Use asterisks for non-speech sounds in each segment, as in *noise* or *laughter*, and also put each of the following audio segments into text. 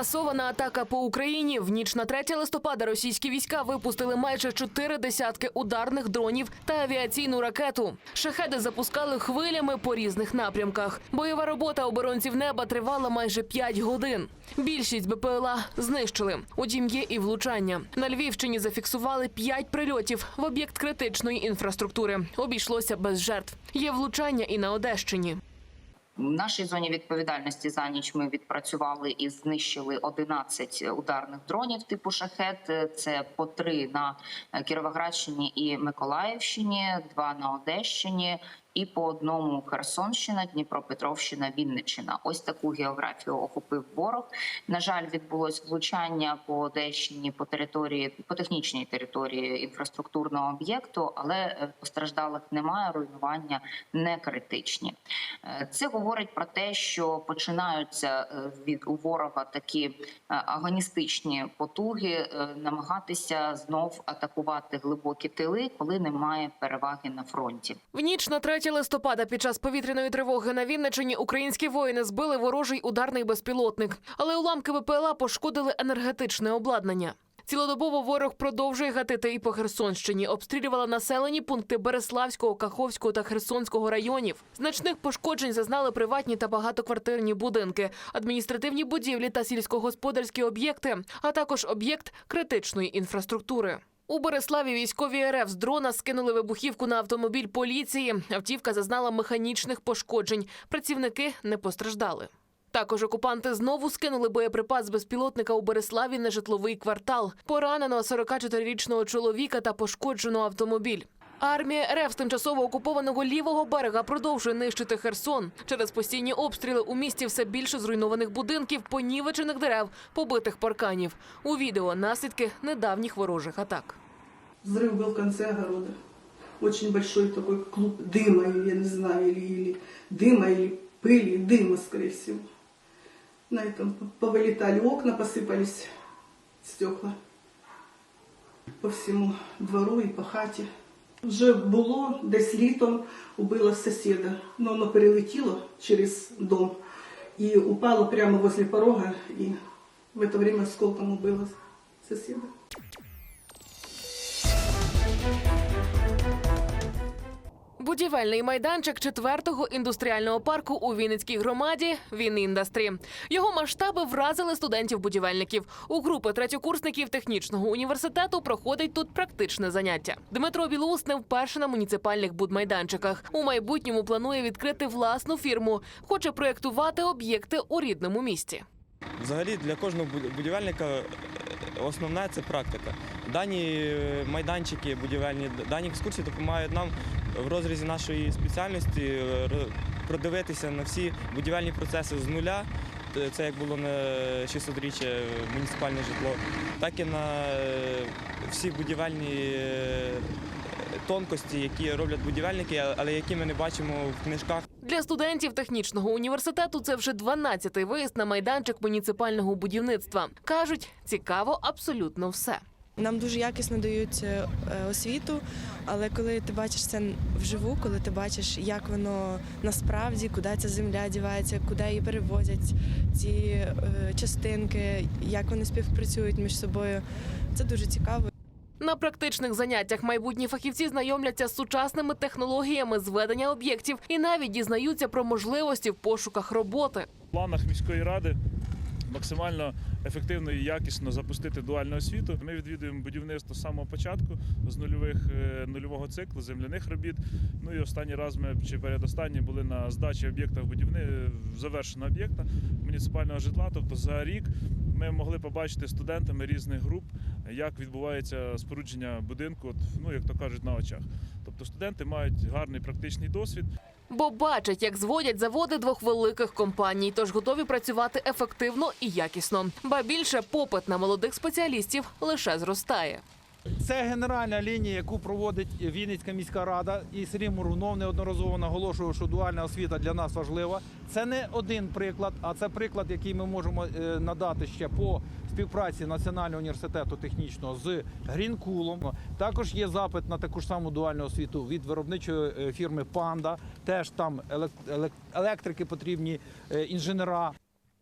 Масована атака по Україні. В ніч на 3 листопада російські війська випустили майже чотири десятки ударних дронів та авіаційну ракету. Шахеди запускали хвилями по різних напрямках. Бойова робота оборонців неба тривала майже 5 годин. Більшість БПЛА знищили. Утім, є і влучання. На Львівщині зафіксували 5 прильотів в об'єкт критичної інфраструктури. Обійшлося без жертв. Є влучання і на Одещині. В нашій зоні відповідальності за ніч ми відпрацювали і знищили 11 ударних дронів типу шахет. Це по три на Кіровоградщині і Миколаївщині, два на Одещині. І по одному Херсонщина, Дніпропетровщина, Вінниччина. Ось таку географію охопив ворог. На жаль, відбулось влучання по Одещині по території по технічній території інфраструктурного об'єкту, але е, постраждалих немає. Руйнування не критичні. Е, Це говорить про те, що починаються е, від у ворога такі агоністичні потуги намагатися знов атакувати глибокі тили, коли немає переваги на фронті. В ніч на 3 листопада під час повітряної тривоги на Вінничині українські воїни збили ворожий ударний безпілотник, але уламки БПЛА пошкодили енергетичне обладнання. Цілодобово ворог продовжує гатити і по Херсонщині. Обстрілювала населені пункти Береславського, Каховського та Херсонського районів. Значних пошкоджень зазнали приватні та багатоквартирні будинки, адміністративні будівлі та сільськогосподарські об'єкти, а також об'єкт критичної інфраструктури. У Береславі військові РФ з дрона скинули вибухівку на автомобіль поліції. Автівка зазнала механічних пошкоджень. Працівники не постраждали. Також окупанти знову скинули боєприпас безпілотника у Береславі на житловий квартал. Поранено 44-річного чоловіка та пошкоджено автомобіль. Армія РФ з тимчасово окупованого лівого берега продовжує нищити Херсон. Через постійні обстріли у місті все більше зруйнованих будинків, понівечених дерев, побитих парканів. У відео наслідки недавніх ворожих атак. Взрыв был в конце огорода. Очень большой такой клуб дыма, или я не знаю, или, или дыма, или пыли, дыма, скорее всего. На этом повылетали окна, посыпались стекла по всему двору і по хаті. Вже було десь літом убило сусіда, но воно перелетіло через дом і упало прямо возле порога, і в это время осколком убило сусіда. Будівельний майданчик четвертого індустріального парку у Вінницькій громаді Вініндастрі. Його масштаби вразили студентів-будівельників. У групи третьокурсників технічного університету проходить тут практичне заняття. Дмитро Білоус не вперше на муніципальних будмайданчиках. У майбутньому планує відкрити власну фірму. Хоче проєктувати об'єкти у рідному місті. Взагалі для кожного буд- будівельника е, основне це практика. Дані е, майданчики будівельні, дані екскурсії допомагають нам в розрізі нашої спеціальності е, продивитися на всі будівельні процеси з нуля. Це як було на 600-річчя муніципальне житло, так і на е, всі будівельні е, тонкості, які роблять будівельники, але які ми не бачимо в книжках. Для студентів технічного університету це вже 12-й виїзд на майданчик муніципального будівництва. кажуть, цікаво абсолютно все. Нам дуже якісно дають е, освіту, але коли ти бачиш це вживу, коли ти бачиш, як воно насправді, куди ця земля дівається, куди її перевозять, ці е, частинки, як вони співпрацюють між собою, це дуже цікаво. На практичних заняттях майбутні фахівці знайомляться з сучасними технологіями зведення об'єктів і навіть дізнаються про можливості в пошуках роботи. В планах міської ради максимально ефективно і якісно запустити дуальну освіту. Ми відвідуємо будівництво з самого початку з нульових е, нульового циклу земляних робіт. Ну і останній раз ми чи передостанні були на здачі об'єкта в будівни завершеного об'єкта муніципального житла. Тобто за рік ми могли побачити студентами різних груп, як відбувається спорудження будинку, ну як то кажуть, на очах. Тобто студенти мають гарний практичний досвід. Бо бачать, як зводять заводи двох великих компаній, тож готові працювати ефективно і якісно. Ба більше попит на молодих спеціалістів лише зростає. Це генеральна лінія, яку проводить Вінницька міська рада. І Сергій Мургунов неодноразово наголошував, що дуальна освіта для нас важлива. Це не один приклад, а це приклад, який ми можемо е, надати ще по співпраці Національного університету технічного з Грінкулом. Також є запит на таку ж саму дуальну освіту від виробничої е, фірми Панда. Теж там елек- елек- електрики потрібні, е, інженера.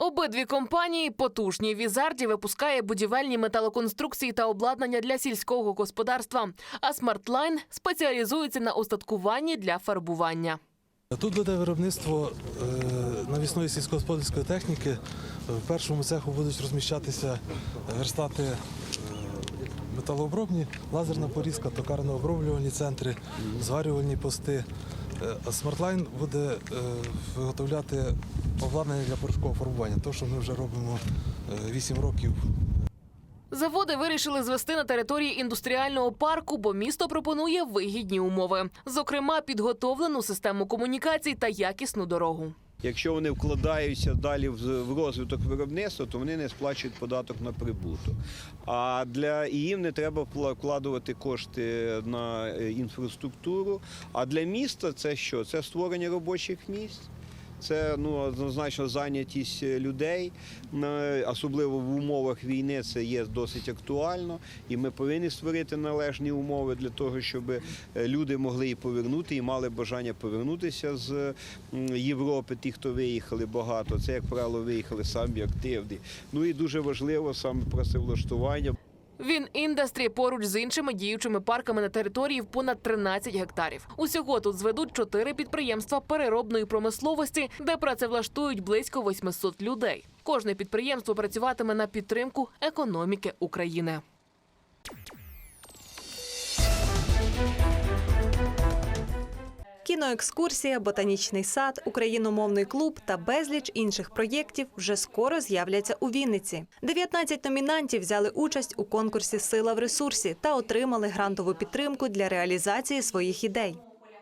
Обидві компанії потужні. Візарді випускає будівельні металоконструкції та обладнання для сільського господарства. А Смартлайн спеціалізується на устаткуванні для фарбування. Тут буде виробництво е, навісної сільськогосподарської техніки. В першому цеху будуть розміщатися верстати е, металообробні, лазерна порізка, токарно-оброблювальні центри, зварювальні пости. Е, Смартлайн буде е, виготовляти обладнання для порошкового фарбування, те, що ми вже робимо 8 років Заводи вирішили звести на території індустріального парку, бо місто пропонує вигідні умови, зокрема, підготовлену систему комунікацій та якісну дорогу. Якщо вони вкладаються далі в розвиток виробництва, то вони не сплачують податок на прибуток. А для їм не треба вкла- вкладувати кошти на е, інфраструктуру. А для міста це що? Це створення робочих місць. Це ну однозначно зайнятість е, людей, особливо в умовах війни. Це є досить актуально, і ми повинні створити належні умови для того, щоб е, люди могли і повернути, і мали бажання повернутися з Європи. Ті, хто виїхали багато, це як правило виїхали самі активні. Ну і дуже важливо саме працевлаштування. Він індастрі поруч з іншими діючими парками на території в понад 13 гектарів. Усього тут зведуть чотири підприємства переробної промисловості, де працевлаштують близько 800 людей. Кожне підприємство працюватиме на підтримку економіки України. Кіноекскурсія, ботанічний сад, україномовний клуб та безліч інших проєктів вже скоро з'являться у Вінниці. 19 номінантів взяли участь у конкурсі Сила в ресурсі та отримали грантову підтримку для реалізації своїх ідей.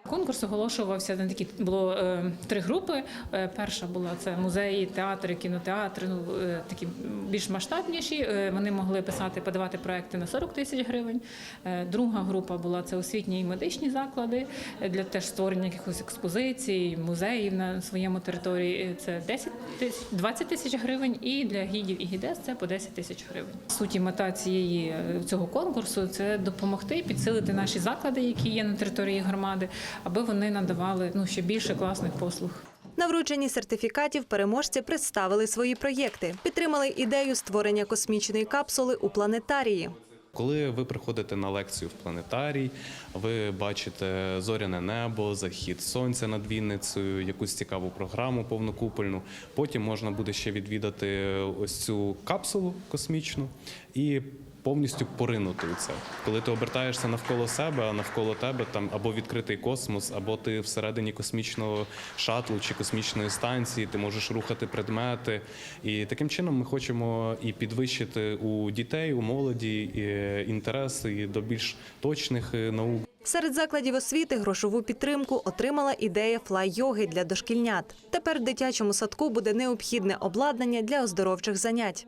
Конкурс оголошувався на такі було е, три групи. Е, перша була це музеї, театри, кінотеатри, ну е, такі більш масштабніші. Е, вони могли писати, подавати проекти на 40 тисяч гривень. Е, друга група була це освітні і медичні заклади е, для теж створення якихось експозицій, музеїв на своєму території. Е, Це 10 тисяч 20 тисяч гривень. І для гідів і гідес це по 10 тисяч гривень. Суть і мета цієї е, цього конкурсу це допомогти підсилити наші заклади, які є на території громади, аби вони надавали ну ще більше класних послуг. На врученні сертифікатів переможці представили свої проєкти, підтримали ідею створення космічної капсули у планетарії. Коли ви приходите на лекцію в планетарій, ви бачите зоряне небо, захід сонця над Вінницею, якусь цікаву програму повнокупольну. Потім можна буде ще відвідати ось цю капсулу космічну і повністю поринути у це. Коли ти обертаєшся навколо себе, а навколо тебе там або відкритий космос, або ти всередині космічного шатлу чи космічної станції, ти можеш рухати предмети. І таким чином ми хочемо і підвищити у дітей, у молоді і інтерес і до більш точних е, наук. Серед закладів освіти грошову підтримку отримала ідея флай-йоги для дошкільнят. Тепер в дитячому садку буде необхідне обладнання для оздоровчих занять.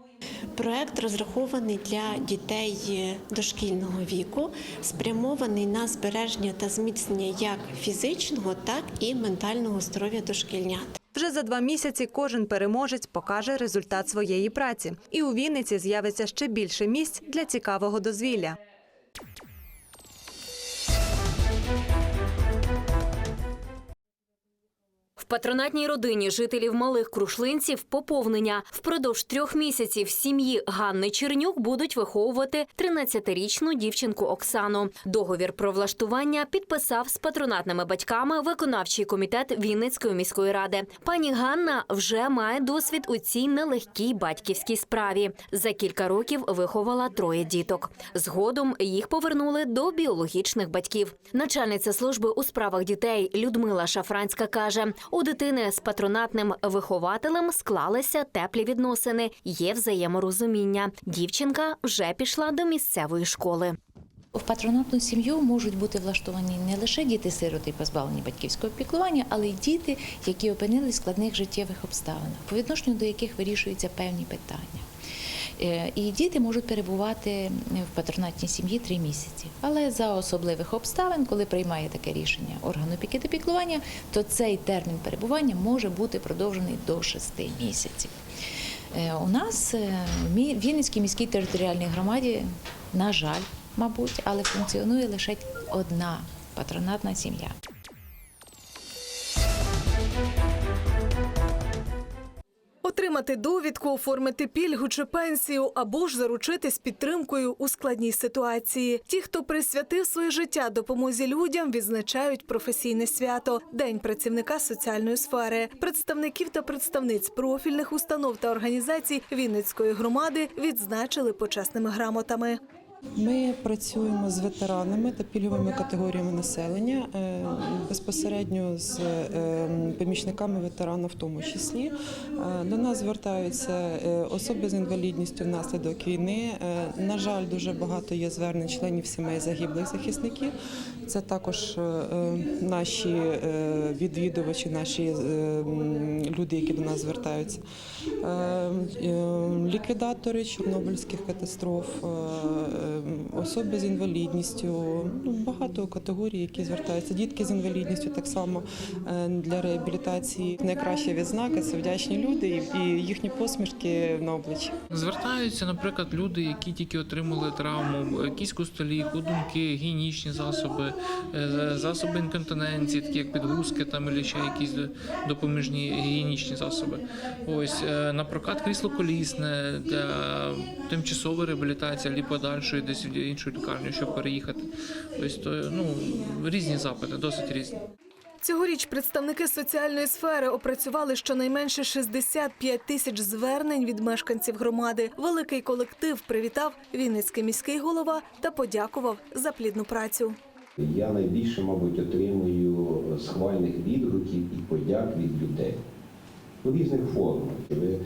Проект розрахований для дітей дошкільного віку, спрямований на збереження та зміцнення як фізичного, так і ментального здоров'я дошкільнят. Вже за два місяці кожен переможець покаже результат своєї праці. І у Вінниці з'явиться ще більше місць для цікавого дозвілля. Патронатній родині жителів малих крушлинців поповнення впродовж трьох місяців сім'ї Ганни Чернюк будуть виховувати 13-річну дівчинку Оксану. Договір про влаштування підписав з патронатними батьками виконавчий комітет Вінницької міської ради. Пані Ганна вже має досвід у цій нелегкій батьківській справі. За кілька років виховала троє діток. Згодом їх повернули до біологічних батьків. Начальниця служби у справах дітей Людмила Шафранська каже: у дитини з патронатним вихователем склалися теплі відносини, є взаєморозуміння. Дівчинка вже пішла до місцевої школи. В патронатну сім'ю можуть бути влаштовані не лише діти-сироти, позбавлені батьківського піклування, але й діти, які опинились в складних життєвих обставинах, по відношенню до яких вирішуються певні питання. Е, І діти можуть перебувати в патронатній сім'ї три місяці. Але за особливих обставин, коли приймає таке рішення орган опіки та піклування, то цей термін перебування може бути продовжений до шести місяців. Е, У нас е, в Вінницькій міській територіальній громаді, на жаль, мабуть, але функціонує лише одна патронатна сім'я. Отримати довідку, оформити пільгу чи пенсію або ж заручитись підтримкою у складній ситуації. Ті, хто присвятив своє життя допомозі людям, відзначають професійне свято День працівника соціальної сфери. Представників та представниць профільних установ та організацій Вінницької громади відзначили почесними грамотами. Ми працюємо з ветеранами та пільговими категоріями населення е, безпосередньо з е, помічниками ветерана, в тому числі. Е, До нас звертаються особи з інвалідністю внаслідок війни. На жаль, дуже багато є звернень членів сімей загиблих захисників. Це також наші відвідувачі, наші люди, які до нас звертаються. Ліквідатори Чорнобильських катастроф, особи з інвалідністю, ну, багато категорій, які звертаються. Дітки з інвалідністю так само е, для реабілітації. Найкраща відзнака це вдячні люди і- їхні посмішки на обличчі. Звертаються, наприклад, люди, які тільки отримали травму, кіську столі, ходунки, гігієнічні засоби, е, засоби інконтиненції, такі як підгузки там і ще якісь допоміжні гігієнічні засоби. Ось е, на прокат крісло колісне для тимчасової реабілітації, або подальшої десь в іншу лікарню, щоб переїхати. Ось то ну різні запити, досить різні. Цьогоріч представники соціальної сфери опрацювали щонайменше 65 тисяч звернень від мешканців громади. Великий колектив привітав Вінницький міський голова та подякував за плідну працю. Я найбільше, мабуть, отримую схвальних відгуків і подяк від людей у різних формах. Ви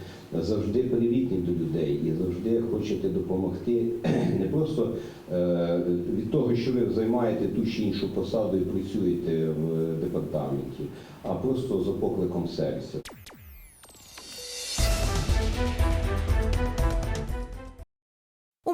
завжди привітні до людей і завжди хочете допомогти *clears throat* не просто е, від того, що ви займаєте ту чи іншу посаду і працюєте в департаменті, а просто за покликом серця.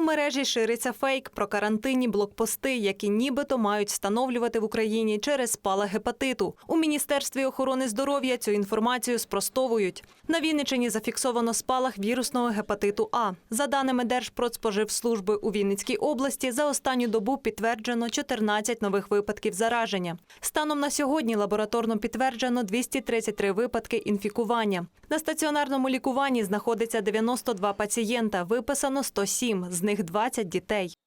Мережі шириться фейк про карантинні блокпости, які нібито мають встановлювати в Україні через спалах гепатиту. У міністерстві охорони здоров'я цю інформацію спростовують. На Вінниччині зафіксовано спалах вірусного гепатиту А. За даними Держпродспоживслужби у Вінницькій області, за останню добу підтверджено 14 нових випадків зараження. Станом на сьогодні лабораторно підтверджено 233 випадки інфікування. На стаціонарному лікуванні знаходиться 92 пацієнта, виписано 107, з них 20 дітей.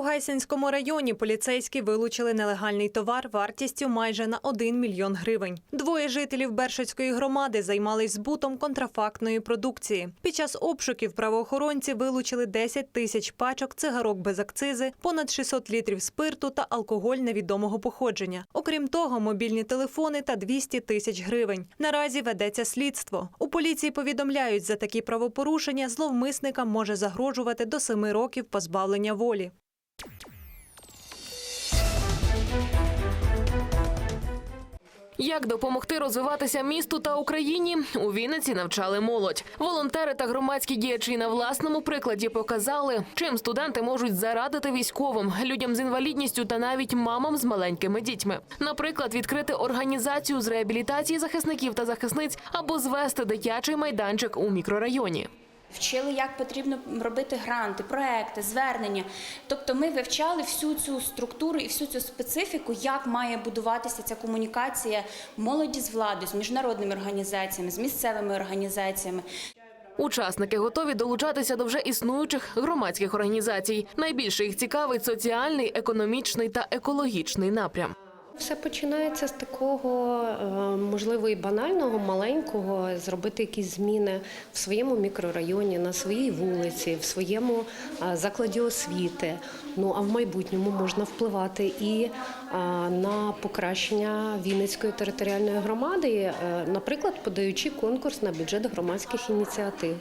У Гайсинському районі поліцейські вилучили нелегальний товар вартістю майже на 1 мільйон гривень. Двоє жителів Бершацької громади займались збутом контрафактної продукції. Під час обшуків правоохоронці вилучили 10 тисяч пачок цигарок без акцизи, понад 600 літрів спирту та алкоголь невідомого походження. Окрім того, мобільні телефони та 200 тисяч гривень. Наразі ведеться слідство. У поліції повідомляють, за такі правопорушення зловмисникам може загрожувати до 7 років позбавлення волі. Як допомогти розвиватися місту та Україні у Вінниці навчали молодь. Волонтери та громадські діячі на власному прикладі показали, чим студенти можуть зарадити військовим, людям з інвалідністю та навіть мамам з маленькими дітьми. Наприклад, відкрити організацію з реабілітації захисників та захисниць або звести дитячий майданчик у мікрорайоні. Вчили, як потрібно робити гранти, проекти, звернення. Тобто ми вивчали всю цю структуру і всю цю специфіку, як має будуватися ця комунікація молоді з владою, з міжнародними організаціями, з місцевими організаціями. Учасники готові долучатися до вже існуючих громадських організацій. Найбільше їх цікавить соціальний, економічний та екологічний напрям. Все починається з такого, е, можливо, і банального, маленького, зробити якісь зміни в своєму мікрорайоні, на своїй вулиці, в своєму е, закладі освіти. Ну а в майбутньому можна впливати і е, на покращення Вінницької територіальної громади, наприклад, подаючи конкурс на бюджет громадських ініціатив.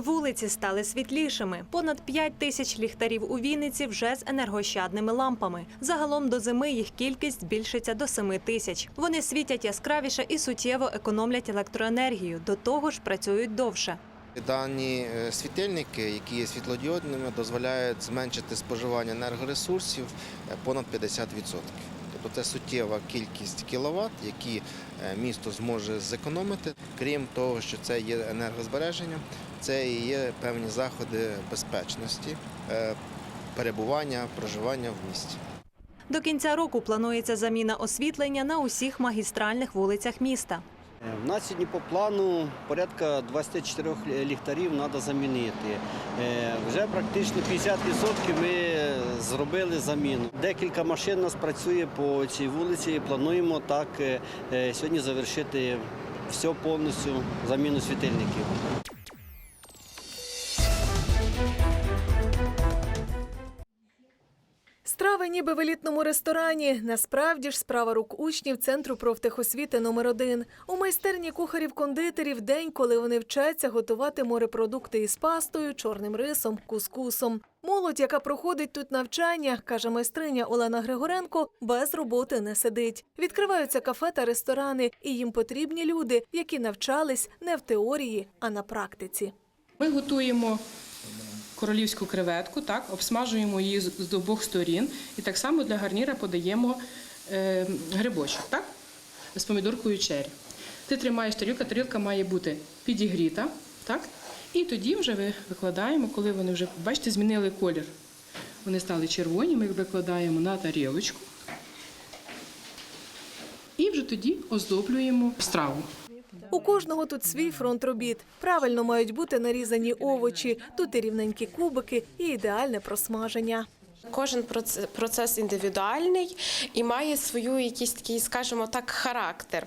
Вулиці стали світлішими. Понад 5 тисяч ліхтарів у Вінниці вже з енергощадними лампами. Загалом до зими їх кількість збільшиться до 7 тисяч. Вони світять яскравіше і суттєво економлять електроенергію. До того ж, працюють довше. Дані е, світильники, які є світлодіодними, дозволяють зменшити споживання енергоресурсів е, понад 50%. Тобто це суттєва кількість кіловат, які е, місто зможе зекономити. Крім того, що це є енергозбереження, це і є певні заходи безпечності. Е, перебування, проживання в місті. До кінця року планується заміна освітлення на усіх магістральних вулицях міста. В нас сьогодні по плану порядка 24 ліхтарів треба замінити. Е, Вже практично 50% ми зробили заміну. Декілька машин у нас працює по цій вулиці і плануємо так е, сьогодні завершити все повністю заміну світильників. Ніби в елітному ресторані. Насправді ж справа рук учнів Центру профтехосвіти номер 1 У майстерні кухарів-кондитерів день, коли вони вчаться готувати морепродукти із пастою, чорним рисом, кускусом. Молодь, яка проходить тут навчання, каже майстриня Олена Григоренко, без роботи не сидить. Відкриваються кафе та ресторани, і їм потрібні люди, які навчались не в теорії, а на практиці. Ми готуємо королівську креветку, так, обсмажуємо її з обох сторін. І так само для гарніра подаємо е, грибочок, так? З помідоркою чері. Ти тримаєш тарілка, тарілка має бути підігріта, так? І тоді вже ви викладаємо, коли вони вже, бачите, змінили колір. Вони стали червоні, ми їх викладаємо на тарілочку. І вже тоді оздоблюємо страву. У кожного тут свій фронт робіт. Правильно мають бути нарізані овочі, тут і рівненькі кубики, і ідеальне просмаження. Кожен проц- процес індивідуальний і має свою якийсь такий, скажімо так, характер,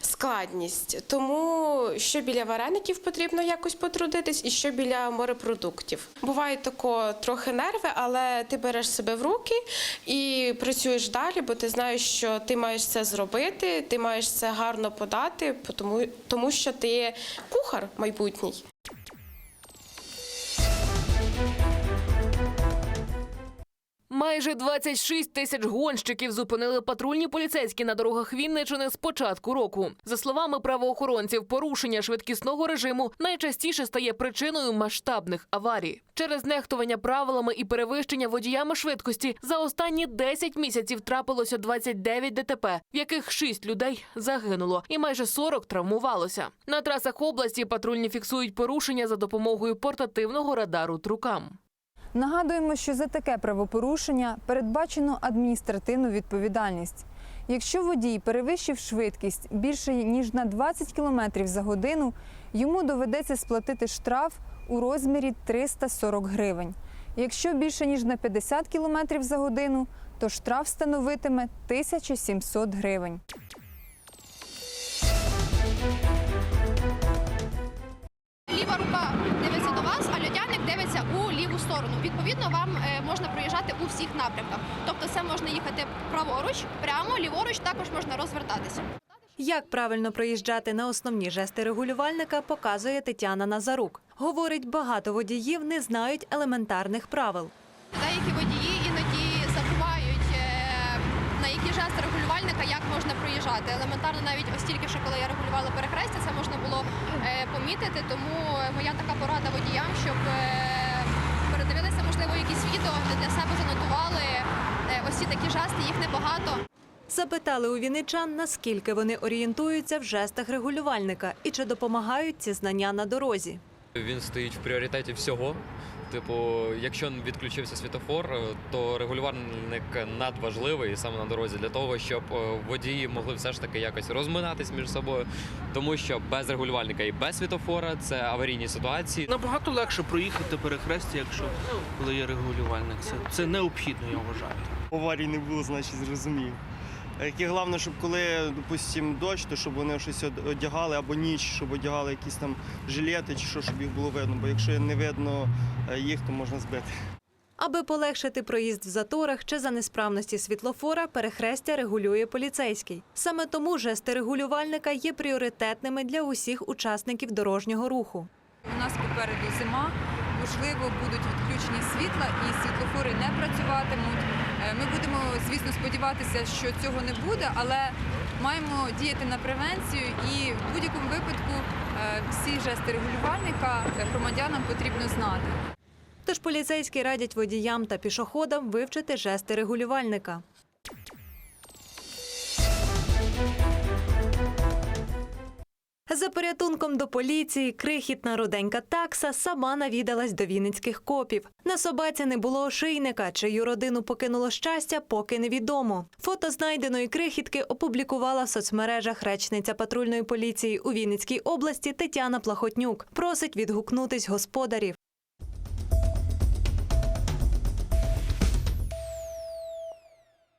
складність. Тому що біля вареників потрібно якось потрудитись, і що біля морепродуктів. Буває тако трохи нерви, але ти береш себе в руки і працюєш далі, бо ти знаєш, що ти маєш це зробити, ти маєш це гарно подати, тому, тому що ти кухар майбутній. Майже 26 тисяч гонщиків зупинили патрульні поліцейські на дорогах Вінничини з початку року. За словами правоохоронців, порушення швидкісного режиму найчастіше стає причиною масштабних аварій. Через нехтування правилами і перевищення водіями швидкості за останні 10 місяців трапилося 29 ДТП, в яких 6 людей загинуло, і майже 40 травмувалося. На трасах області патрульні фіксують порушення за допомогою портативного радару трукам. Нагадуємо, що за таке правопорушення передбачено адміністративну відповідальність. Якщо водій перевищив швидкість більше ніж на 20 км за годину, йому доведеться сплатити штраф у розмірі 340 гривень. Якщо більше ніж на 50 км за годину, то штраф становитиме 1700 гривень. Ліва рука у сторону. Відповідно, вам е, можна проїжджати у всіх напрямках. Тобто, це можна їхати праворуч, прямо, ліворуч, також можна розвертатися. Як правильно проїжджати на основні жести регулювальника, показує Тетяна Назарук. Говорить, багато водіїв не знають елементарних правил. Деякі водії іноді забувають е, на які жести регулювальника, як можна проїжджати. Елементарно, навіть ось тільки що коли я регулювала перехрестя, це можна було е, помітити. Тому моя така порада водіям, щоб можливо, якісь відео, де для себе занотували е, ось ці такі жести, їх небагато. Запитали у вінничан, наскільки вони орієнтуються в жестах регулювальника і чи допомагають ці знання на дорозі. Він стоїть в пріоритеті всього. Типу, якщо відключився світофор, то регулювальник надважливий саме на дорозі для того, щоб е, водії могли все ж таки якось розминатись між собою, тому що без регулювальника і без світофора це аварійні ситуації. Набагато легше проїхати перехрестя, якщо коли є регулювальник. Це, це необхідно, я вважаю. Аварій не було, значить зрозумів. Яке головне, щоб коли, допустим, дощ, то щоб вони щось одягали або ніч, щоб одягали якісь там жилети чи що, щоб їх було видно. Бо якщо не видно е, їх, то можна збити. Аби полегшити проїзд в заторах чи за несправності світлофора, перехрестя регулює поліцейський. Саме тому жести регулювальника є пріоритетними для усіх учасників дорожнього руху. У нас попереду зима, можливо, будуть відключені світла і світлофори не працюватимуть. Е, Ми будемо, звісно, сподіватися, що цього не буде, але маємо діяти на превенцію і в будь-якому випадку е, всі жести регулювальника е, громадянам потрібно знати. Тож поліцейські радять водіям та пішоходам вивчити жести регулювальника. За порятунком до поліції крихітна руденька такса сама навідалась до вінницьких копів. На собаці не було ошейника, чию родину покинуло щастя, поки невідомо. Фото знайденої крихітки опублікувала в соцмережах речниця патрульної поліції у Вінницькій області Тетяна Плахотнюк. Просить відгукнутись господарів.